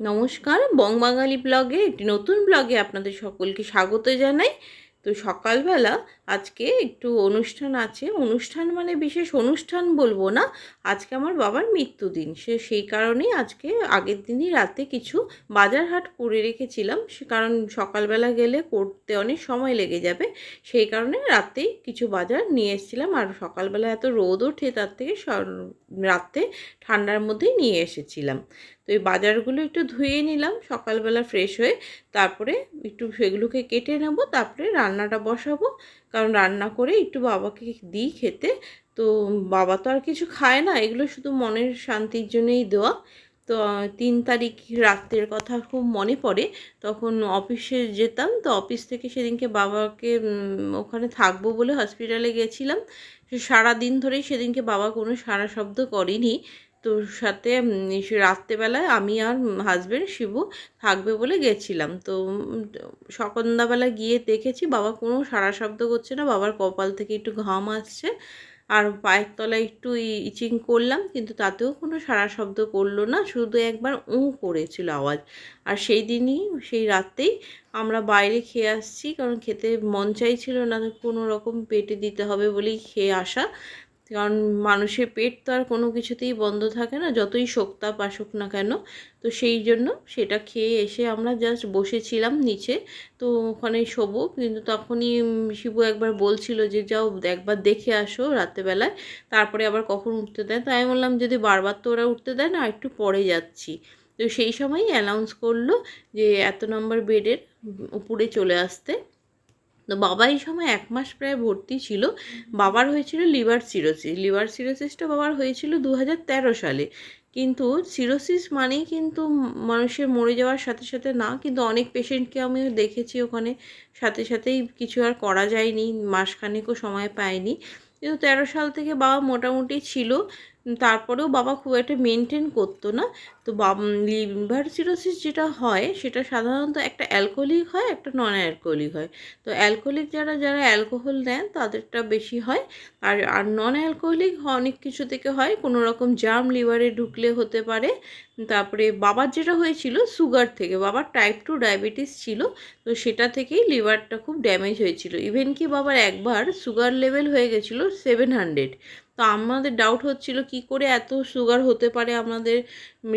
নমস্কার, বংবাঙালি ব্লগে একটি নতুন ব্লগে আপনাদের সকলকে স্বাগত জানাই। তো সকালবেলা আজকে একটু অনুষ্ঠান আছে। অনুষ্ঠান মানে বিশেষ অনুষ্ঠান বলব না, আজকে আমার বাবার মৃত্যুদিন। সে সেই কারণেই আজকে আগের দিনই রাতে কিছু বাজার হাট করে রেখেছিলাম। সে কারণ সকালবেলা গেলে করতে অনেক সময় লেগে যাবে। সেই কারণে রাতেই কিছু বাজার নিয়ে এসেছিলাম। আর সকালবেলা এত রোদ ওঠে তার থেকে রাতে ঠান্ডার মধ্যেই নিয়ে এসেছিলাম। এই বাজারগুলো একটু ধুয়ে নিলাম, সকালবেলা ফ্রেশ হয়ে তারপরে একটু সেগুলোকে কেটে নেব, তারপরে রান্নাটা বসাবো। কারণ রান্না করে একটু বাবাকে দিই খেতে, তো বাবা তো আর কিছু খায় না, এগুলো শুধু মনের শান্তির জন্যই দেওয়া। তো তিন তারিখ রাত্রের কথা খুব মনে পড়ে, তখন অফিসে যেতাম, তো অফিস থেকে সেদিনকে বাবাকে ওখানে থাকব বলে হসপিটালে গেছিলাম। সে সারাদিন ধরেই সেদিনকে বাবা কোনো সারা শব্দ করেনি। তো সাথে রাত্রেবেলায় আমি আর হাজবেন্ড শিবু থাকবে বলে গেছিলাম। তো সন্ধ্যাবেলা গিয়ে দেখেছি বাবা কোনো সারা শব্দ করছে না, বাবার কপাল থেকে একটু ঘাম আসছে। আর পায়ের তলায় একটু ইচিং করলাম, কিন্তু তাতেও কোনো সারা শব্দ করল না, শুধু একবার উঁ করেছিল আওয়াজ। আর সেই দিনই, সেই রাতেই আমরা বাইরে খেয়ে আসছি, কারণ খেতে মন চাইছিল না কোনো রকম পেটে দিতে হবে বলেই খেয়ে আসা। কারণ মানুষের পেট তো আর কোনো কিছুতেই বন্ধ থাকে না, যতই শোকতাপ আসুক না কেন। তো সেই জন্য সেটা খেয়ে এসে আমরা জাস্ট বসেছিলাম নিচে, তো ওখানে শোবো। কিন্তু তখনই শিবু একবার বলছিল যে, যাও একবার দেখে আসো রাত্রেবেলায়। তারপরে আবার কখন উঠতে দেয়? তাই বললাম, যদি বারবার তো ওরা উঠতে দেয় না একটু পরে যাচ্ছি। তো সেই সময়ই অ্যানাউন্স করল যে, এত নম্বর বেডের উপরে চলে আসতে। তো বাবা এই সময় এক মাস প্রায় ভর্তি ছিল। বাবার হয়েছিল লিভার সিরোসিস। লিভার সিরোসিসটা বাবার হয়েছিল দু হাজার তেরো সালে। কিন্তু সিরোসিস মানেই কিন্তু মানুষের মরে যাওয়ার সাথে সাথে না, কিন্তু অনেক পেশেন্টকে আমি দেখেছি ওখানে। সাথে সাথেই কিছু আর করা যায়নি, মাসখানেকও সময় পায়নি। কিন্তু তেরো সাল থেকে বাবা মোটামুটি ছিল। তারপরেও বাবা খুব একটা মেনটেন করতো না। তো লিভার সিরোসিস যেটা হয়, সেটা সাধারণত একটা অ্যালকোহলিক হয়, একটা নন অ্যালকোহলিক হয়। তো অ্যালকোহলিক যারা যারা অ্যালকোহল নেন, তাদেরটা বেশি হয়। আর আর নন অ্যালকোহলিক অনেক কিছু থেকে হয়। কোনো রকম জাম লিভারে ঢুকলে হতে পারে। তারপরে বাবার যেটা হয়েছিল সুগার থেকে, বাবার টাইপ টু ডায়াবেটিস ছিল, তো সেটা থেকেই লিভারটা খুব ড্যামেজ হয়েছিল। ইভেন কি বাবার একবার সুগার লেভেল হয়ে গেছিল সেভেন হান্ড্রেড তো আমাদের ডাউট হচ্ছিল কি করে এত সুগার হতে পারে আমাদের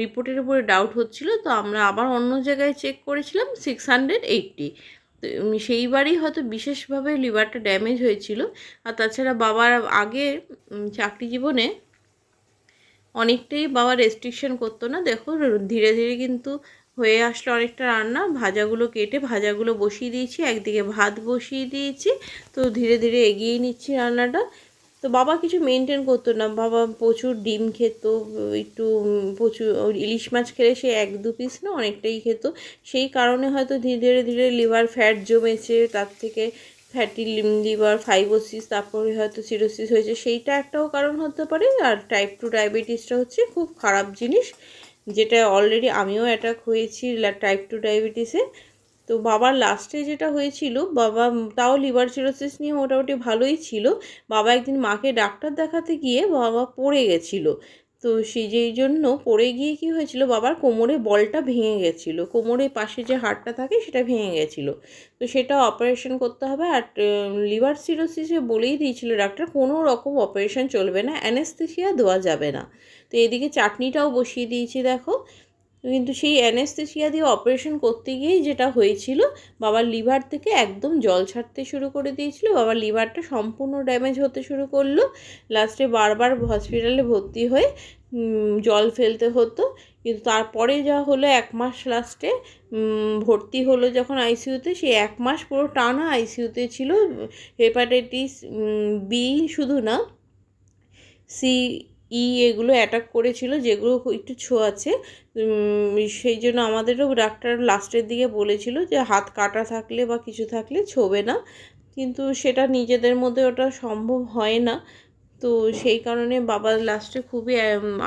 রিপোর্টের উপরে ডাউট হচ্ছিল, তো আমরা আবার অন্য জায়গায় চেক করেছিলাম সিক্স হান্ড্রেড এইটটি সেইবারই হয়তো বিশেষভাবে লিভারটা ড্যামেজ হয়েছিল। আর তাছাড়া বাবার আগে চাকরি জীবনে অনেকটাই বাবা রেস্ট্রিকশন করতো না। দেখো, ধীরে ধীরে কিন্তু হয়ে আসলো অনেকটা রান্না। ভাজাগুলো কেটে ভাজাগুলো বসিয়ে দিয়েছি, একদিকে ভাত বসিয়ে দিয়েছি। তো ধীরে ধীরে এগিয়ে নিচ্ছি রান্নাটা। তো বাবা কিছু মেনটেন করতো না। বাবা প্রচুর ডিম খেত, একটু প্রচুর ইলিশ মাছ খেলে সে এক দু পিস না অনেকটাই খেত। সেই কারণে হয়তো ধীরে ধীরে ধীরে লিভার ফ্যাট জমেছে, তার থেকে ফ্যাটি লিভার ফাইবোসিস তারপরে হয়তো সিরোসিস হয়েছে। সেইটা একটাও কারণ হতে পারে। আর টাইপ টু ডায়াবেটিসটা হচ্ছে খুব খারাপ জিনিস, যেটা অলরেডি আমিও অ্যাটাক হয়েছি টাইপ টু ডায়াবেটিসে তো বাবার লাস্টে যেটা হয়েছিল, বাবা তাও লিভার সিরোসিস নিয়ে মোটামুটি ভালোই ছিল। বাবা একদিন মাকে ডাক্তার দেখাতে গিয়ে বাবা পড়ে গেছিল। তো সেই যেই জন্য পড়ে গিয়ে কি হয়েছিল, বাবার কোমরে বলটা ভেঙে গেছিল। কোমরের পাশে যে হাড়টা থাকে, সেটা ভেঙে গেছিল। তো সেটা অপারেশন করতে হবে আর লিভার সিরোসিসে বলেই দিয়েছিল ডাক্তার, কোনো রকম অপারেশন চলবে না অ্যানেস্থেসিয়া দেওয়া যাবে না। তো এদিকে চাটনিটাও বসিয়ে দিয়েছি, দেখো। কিন্তু সেই অ্যানেস্থেসিয়া দিয়ে অপারেশন করতে গিয়েই যেটা হয়েছিল, বাবার লিভার থেকে একদম জল ছাড়তে শুরু করে দিয়েছিল, বাবার লিভারটা সম্পূর্ণ ড্যামেজ হতে শুরু করল। লাস্টে বারবার হসপিটালে ভর্তি হয়ে জল ফেলতে হতো। কিন্তু তারপরে যা হলো, এক মাস লাস্টে ভর্তি হলো যখন আইসিইউতে, সেই এক মাস পুরো টানা আইসিইউতে ছিল হেপাটাইটিস বি শুধু না, সি ই এগুলো অ্যাটাক করেছিল, যেগুলো একটু ছোঁয়াছে সেই জন্য আমাদেরও ডাক্তার লাস্টের দিকে বলেছিল যে, হাত কাটা থাকলে বা কিছু থাকলে ছোবে না। কিন্তু সেটা নিজেদের মধ্যে ওটা সম্ভব হয় না। তো সেই কারণে বাবা লাস্টে খুবই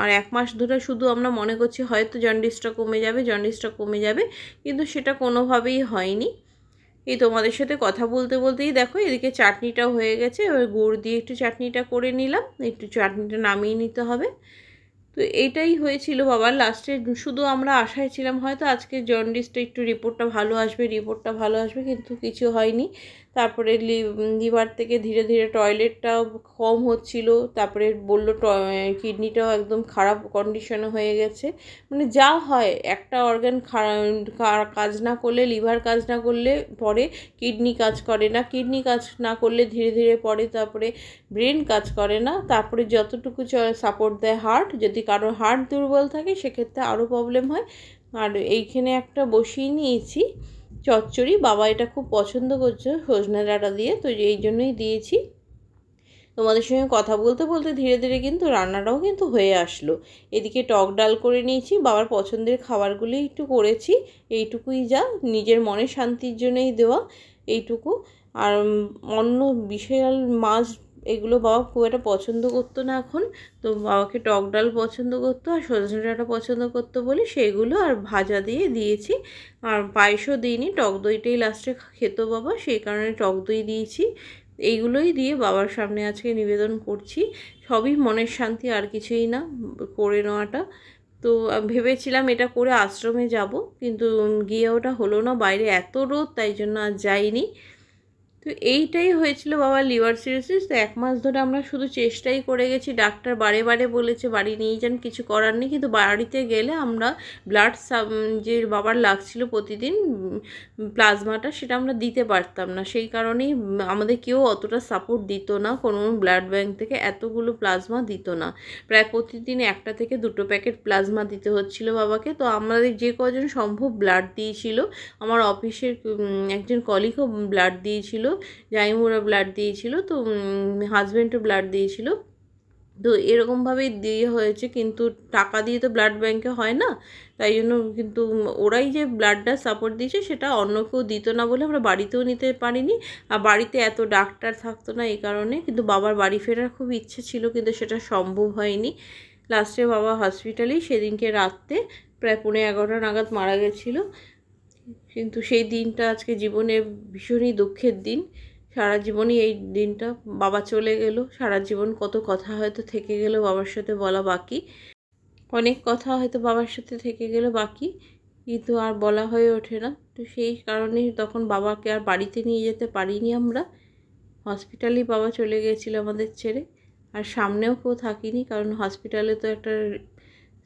আর এক মাস ধরে শুধু আমরা মনে করছি, হয়তো জন্ডিসটা কমে যাবে জন্ডিসটা কমে যাবে। কিন্তু সেটা কোনোভাবেই হয়নি। এই তোমাদের সাথে কথা বলতে বলতেই দেখো এদিকে চাটনিটাও হয়ে গেছে, এবার গুড় দিয়ে একটু চাটনিটা করে নিলাম, একটু চাটনিটা নামিয়ে নিতে হবে। তো এইটাই হয়েছিল বাবার লাস্টে শুধু আমরা আশায় ছিলাম, হয়তো আজকে জন্ডিসটা একটু রিপোর্টটা ভালো আসবে, রিপোর্টটা ভালো আসবে, কিন্তু কিছু হয়নি। তারপরে লিভার থেকে ধীরে ধীরে টয়লেটটাও কম হচ্ছিল, তারপরে বলল কিডনিটাও একদম খারাপ কন্ডিশনে হয়ে গেছে। মানে যা হয়, একটা অর্গান কাজ না করলে, লিভার কাজ না করলে পরে কিডনি কাজ করে না। কিডনি কাজ না করলে ধীরে ধীরে পরে তারপরে ব্রেন কাজ করে না। তারপরে যতটুকু সাপোর্ট দেয় হার্ট যদি কারোর হার্ট দুর্বল থাকে, সেক্ষেত্রে আরও প্রবলেম হয়। আর এইখানে একটা বসিয়ে নিয়েছি চচ্চড়ি। বাবা এটা খুব পছন্দ করছে সজনে ডাঁটা দিয়ে, তো এই জন্যই দিয়েছি। তোমাদের সঙ্গে কথা বলতে বলতে ধীরে ধীরে কিন্তু রান্নাটাও কিন্তু হয়ে আসলো। এদিকে টক ডাল করে নিয়েছি, বাবার পছন্দের খাবারগুলি একটু করেছি, এইটুকুই যা। নিজের মনের শান্তির জন্যই দেওয়া এইটুকু। আর অন্য বিশাল মাছ এগুলো বাবা খুব একটা পছন্দ করতো না এখন। তো বাবাকে টক ডাল পছন্দ করতো আর সজনে ডাঁটা পছন্দ করতো বলে সেগুলো আর ভাজা দিয়ে দিয়েছি। আর পায়েসও দিইনি, টক দইটাই লাস্টে খেত বাবা, সেই কারণে টক দই দিয়েছি। এইগুলোই দিয়ে বাবার সামনে আজকে নিবেদন করছি। সবই মনের শান্তি, আর কিছুই না, করে নেওয়াটা। তো ভেবেছিলাম এটা করে আশ্রমে যাব, কিন্তু গিয়ে ওটা হলো না, বাইরে এত রোদ, তাই জন্য আর যাইনি। তো এইটাই হয়েছিল বাবার লিভার সিরোসিস তো এক মাস ধরে আমরা শুধু চেষ্টাই করে গেছি, ডাক্তার বারে বারে বলেছে, বাড়ি নিয়ে যান, কিছু করার নেই। কিন্তু বাড়িতে গেলে আমরা ব্লাড যে বাবার লাগছিল প্রতিদিন প্লাজমাটা সেটা আমরা দিতে পারতাম না। সেই কারণেই আমাদের কেউ অতটা সাপোর্ট দিত না, কোনো ব্লাড ব্যাঙ্ক থেকে এতগুলো প্লাজমা দিত না। প্রায় প্রতিদিন একটা থেকে দুটো প্যাকেট প্লাজমা দিতে হচ্ছিল বাবাকে। তো আমাদের যে কজন সম্ভব ব্লাড দিয়েছিল, আমার অফিসের একজন কলিগও ব্লাড দিয়েছিল। জাইমুরা ব্লাড দিয়েছিল, তো হাজব্যান্ডও ব্লাড দিয়েছিল। তো এরকমভাবেই দিয়ে হয়েছে, কিন্তু টাকা দিয়ে তো ব্লাড ব্যাঙ্কে হয় না, তাই জন্য কিন্তু ওরাই যে ব্লাডটা সাপোর্ট দিয়েছে, সেটা অন্য কেউ দিত না বলে আমরা বাড়িতেও নিতে পারিনি। আর বাড়িতে এত ডাক্তার থাকতো না এই কারণে, কিন্তু বাবার বাড়ি ফেরার খুব ইচ্ছে ছিল, কিন্তু সেটা সম্ভব হয়নি। লাস্টে বাবা হসপিটালেই সেদিনকে রাত্রে প্রায় পনেরো এগারোটা নাগাদ মারা গেছিল। কিন্তু সেই দিনটা আজকে জীবনে ভীষণই দুঃখের দিন। সারা জীবনই এই দিনটা বাবা চলে গেল। সারা জীবন কত কথা হয়তো থেকে গেল বাবার সাথে বলা বাকি। অনেক কথা হয়তো বাবার সাথে থেকে গেল বাকি, কিন্তু আর বলা হয়ে ওঠে না। তো সেই কারণেই তখন বাবাকে আর বাড়িতে নিয়ে যেতে পারিনি আমরা। হসপিটালেই বাবা চলে গিয়েছিল আমাদের ছেড়ে। আর সামনেও কেউ থাকিনি, কারণ হসপিটালে তো একটা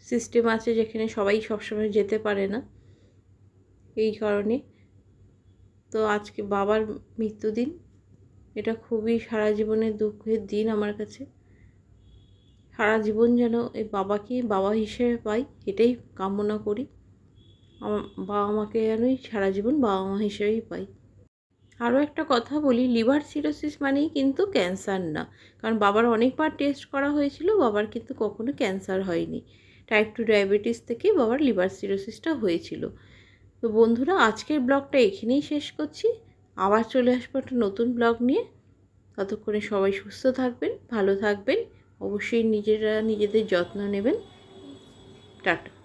সিস্টেম আছে যেখানে সবাই সবসময় যেতে পারে না। এই কারণে। তো আজকে বাবার মৃত্যুদিন। এটা খুবই সারা জীবনের দুঃখের দিন আমার কাছে। সারা জীবন যেন এই বাবাকে বাবা হিসেবে পাই, এটাই কামনা করি। বাবা মাকে যেনই সারা জীবন বাবা মা হিসেবেই পাই। আরও একটা কথা বলি, লিভার সিরোসিস মানেই কিন্তু ক্যান্সার না। কারণ বাবার অনেকবার টেস্ট করা হয়েছিল, বাবার কিন্তু কখনো ক্যান্সার হয়নি। টাইপ টু ডায়াবেটিস থেকে বাবার লিভার সিরোসিসটা হয়েছিল। তো বন্ধুরা, আজকের ব্লগটা এখানেই শেষ করছি। আবার চলে আসব একটা নতুন ব্লগ নিয়ে। ততক্ষণে সবাই সুস্থ থাকবেন, ভালো থাকবেন। অবশ্যই নিজেরা নিজেদের যত্ন নেবেন। টাটা।